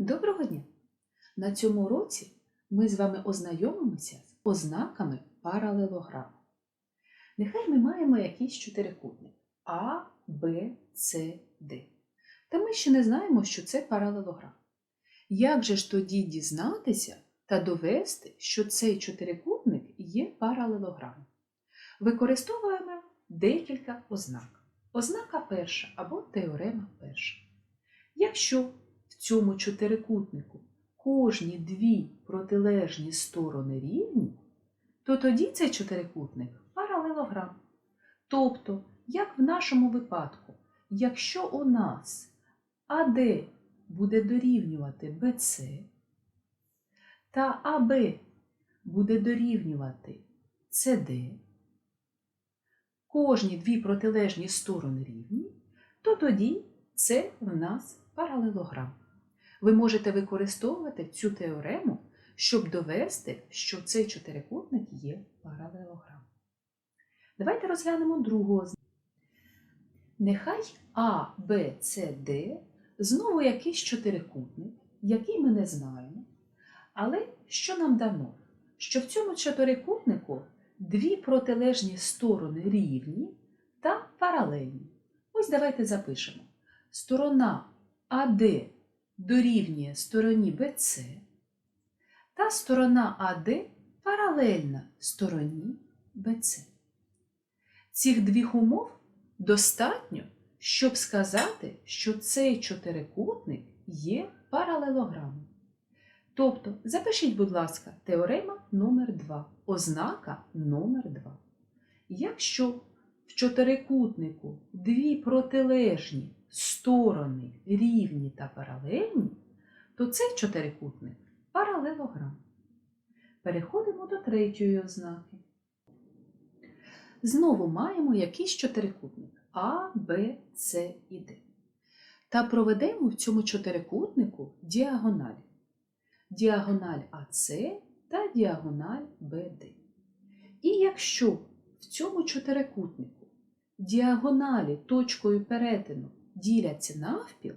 Доброго дня! На цьому уроці ми з вами ознайомимося з ознаками паралелограму. Нехай ми маємо якийсь чотирикутник А, Б, С, Д. Та ми ще не знаємо, що це паралелограм. Як же ж тоді дізнатися та довести, що цей чотирикутник є паралелограмом? Використовуємо декілька ознак. Ознака перша або теорема перша. Якщо цьому чотирикутнику кожні дві протилежні сторони рівні, то тоді цей чотирикутник паралелограм. Тобто, як в нашому випадку, якщо у нас АД буде дорівнювати БЦ, та АБ буде дорівнювати СД, кожні дві протилежні сторони рівні, то тоді це в нас паралелограм. Ви можете використовувати цю теорему, щоб довести, що цей чотирикутник є паралелограм. Давайте розглянемо ознаку. Нехай А, Б, С, Д знову якийсь чотирикутник, який ми не знаємо. Але що нам дано? Що в цьому чотирикутнику дві протилежні сторони рівні та паралельні. Ось давайте запишемо. Сторона АД дорівнює стороні БЦ, та сторона АД паралельна стороні БЦ. Цих двох умов достатньо, щоб сказати, що цей чотирикутник є паралелограмом. Тобто, запишіть, будь ласка, теорема номер 2 ознака номер 2 Якщо в чотирикутнику дві протилежні сторони рівні та паралельні, то цей чотирикутник паралелограм. Переходимо до третьої ознаки. Знову маємо якийсь чотирикутник А, Б, С і Д. Та проведемо в цьому чотирикутнику діагоналі. Діагональ АС та діагональ БД. І якщо в цьому чотирикутнику діагоналі точкою перетину діляться навпіл,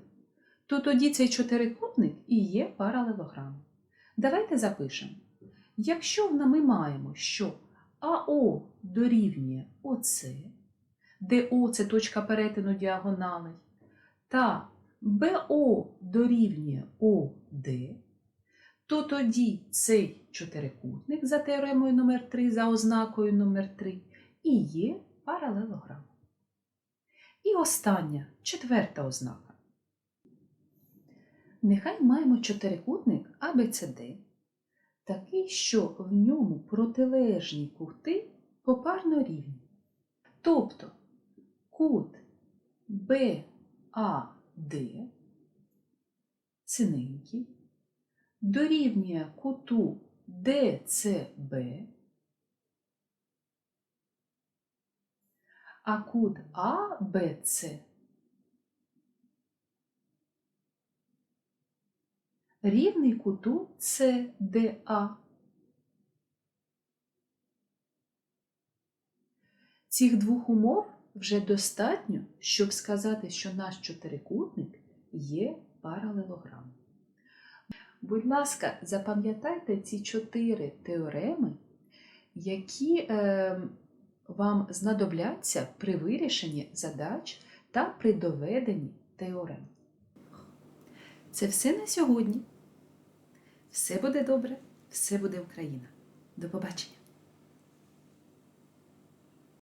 то тоді цей чотирикутник і є паралелограмом. Давайте запишемо. Якщо ми маємо, що АО дорівнює ОС, де О це точка перетину діагоналей, та БО дорівнює ОД, то тоді цей чотирикутник за теоремою номер 3 за ознакою номер 3 і є паралелограм. І остання, четверта ознака. Нехай маємо чотирикутник ABCD, такий, що в ньому протилежні кути попарно рівні. Тобто кут BAD синенький дорівнює куту DCB, а кут ABC рівний куту CDA. Цих двох умов вже достатньо, щоб сказати, що наш чотирикутник є паралелограмом. Будь ласка, запам'ятайте ці чотири теореми, які е, вам знадобляться при вирішенні задач та при доведенні теорем. Це все на сьогодні. Все буде добре, все буде Україна. До побачення!